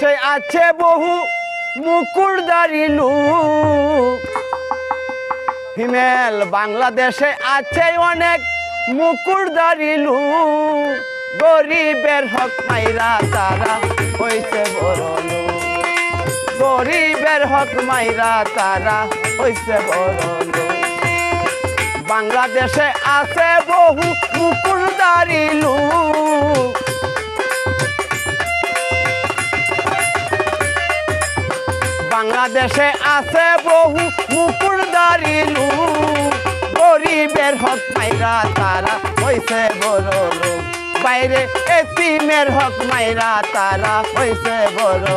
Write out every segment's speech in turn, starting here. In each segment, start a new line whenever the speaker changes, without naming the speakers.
সে আছে বহু মুকুরদারি লোক হিমেল, বাংলাদেশে আছে অনেক মুকুরদারি লোক গরিবের হক মাইরা তারা হইছে বড় গরিবের হক মাইরা তারা হইছে বড় বাংলাদেশে আছে বহু মুকুরদারি লোক বাংলাদেশে আছে বহু মুকুরদারি লোক গরিবের হক মাইরা তারা হয়েছে বড় লোক। বাইরে এতিমের হক মাইরা তারা হয়েছে বড়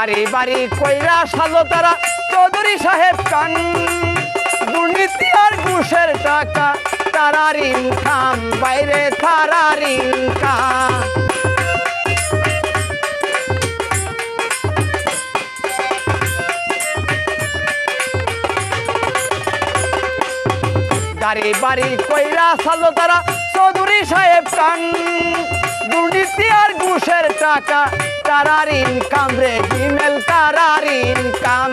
গাড়ি বাড়ি কইরা সালো তারা। চৌধুরী সাহেব কান, দুর্নীতি আর ঘুষের টাকা তারার ইনকাম বাইরে তারার ইনকাম গাড়ি বাড়ি কইরা সালো তারা, চৌধুরী সাহেব কান দুর্নীতি আর ঘুষের টাকা, তারার ইনকাম রে তারার ইনকাম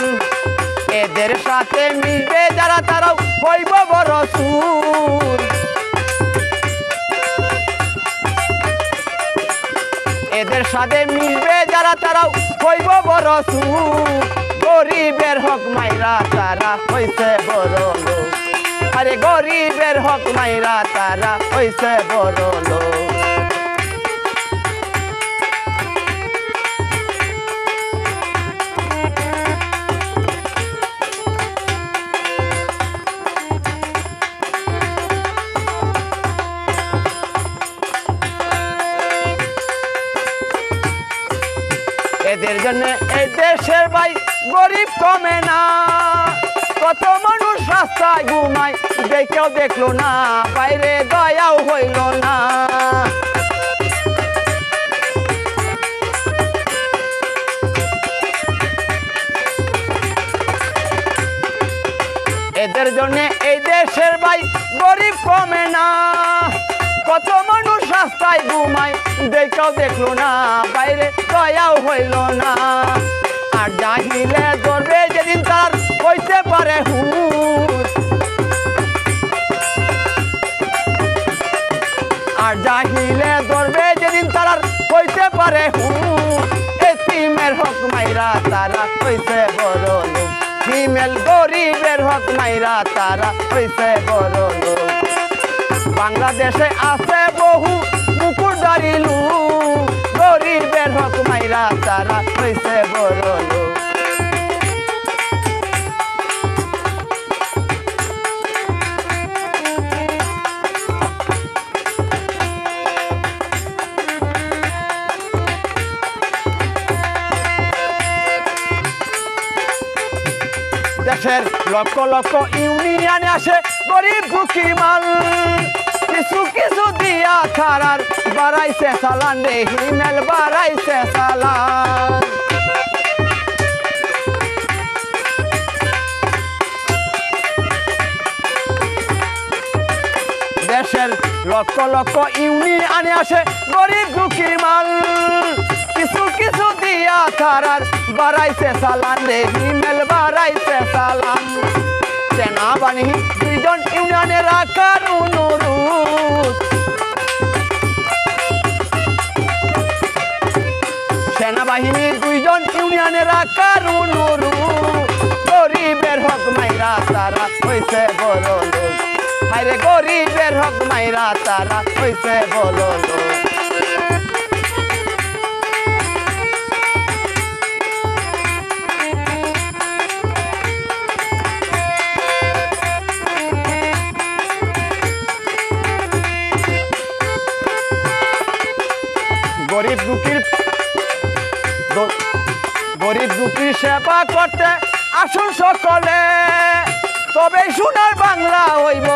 এদের সাথে মিলবে যারা, তারাও হইব বড় সুর। এদের সাথে মিলবে যারা, তারাও হইব বড় সুর। গরিবের হক মাইরা তারা হইছে বড় লোক। আরে গরিবের হক মাইরা তারা হইছে বড় লোক। জন্য এই দেশের ভাই গরিব কমে না। কত মানুষ রাস্তায় ঘুমায়, দেখেও দেখল না, বাইরে দয়াও হইল না। এদের জন্য এই দেশের ভাই গরিব কমে না। কত রাস্তায় ঘুমায় দেখেও দেখল না, বাইরে দয়াও হইল না। আর জাহিলে ধরবে যেদিন তার হইতে পারে হুর আর জাহিলে ধরবে যেদিন তার আর হইতে পারে হুর এতিমের হক মাইরা তারা হইছে বড় লোক। হিমেল গরিবের হক মাইরা তারা হইছে বড় বাংলাদেশে আছে বহু লোক গরিবের হক মাইরা তারা হইছে বড় দেশের লক্ষ লক্ষ ইউনিয়নে আসে গরিব দুঃখী মাল কিছু কিছু দিয়া খারার বাড়াইছে সালান রে, হিমেল বাড়াইছে সালান। দেশের লক্ষ লক্ষ ইউনিয়নে আসে গরিব দুঃখী মাল। কিছু কিছু দিয়া তারার বাড়াইছে সালান রে, হিমেল বাড়াইছে সালান। সেনাবাহিনী দুইজন ইউনিয়নে রাখার অনুরোধ সেনাবাহিনীর দুইজন ইউনিয়নে রাখার অনুরোধ গরিবের হক মাইরা তারা হইছে বড় লোক। হাইরে গরিবের হক মাইরা তারা হইছে বড় লোক। গরিব দুঃখীর গরিব দুঃখীর সেবা করতে আসুন সকলে। তবে সোনার বাংলা হইব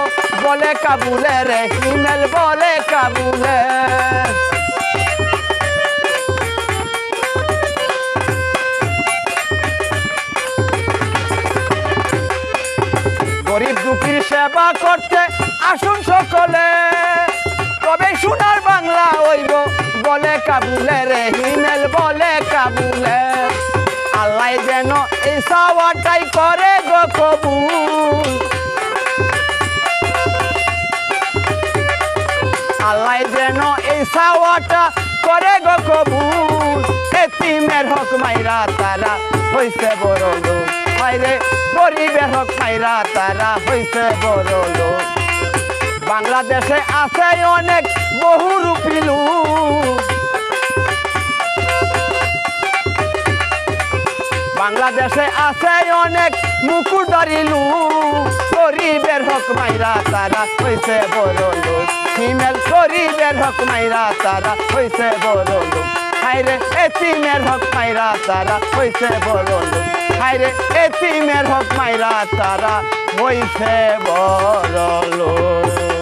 বলে কাবুলে রে হিমেল বলে কাবুলে। গরিব দুঃখীর সেবা করতে আসুন সকলে। তবে সোনার বাংলা হইব বলে কাবুলে রে হিমেল বলে সাওয়াটাই করে গো কবুল আল্লাহ যেন এই সাওয়াটা করে গো কবুল এতিমের হক মাইরা তারা হইছে বড় লোক। গরিবের হক মাইরা তারা হইছে বড় লোক। বাংলাদেশে আছে অনেক বহু রূপী লোক। বাংলাদেশে আছে অনেক মুকুটদারি লোক গরিবের হক মাইরা তারা হইছে বড় লোক। হিমেল গরিবের হক মাইরা তারা হইছে বড় লোক। হাইরে এতিমের হক মাইরা তারা হইছে বড় লোক। হাইরে এতিমের হক মাইরা তারা হইছে বড়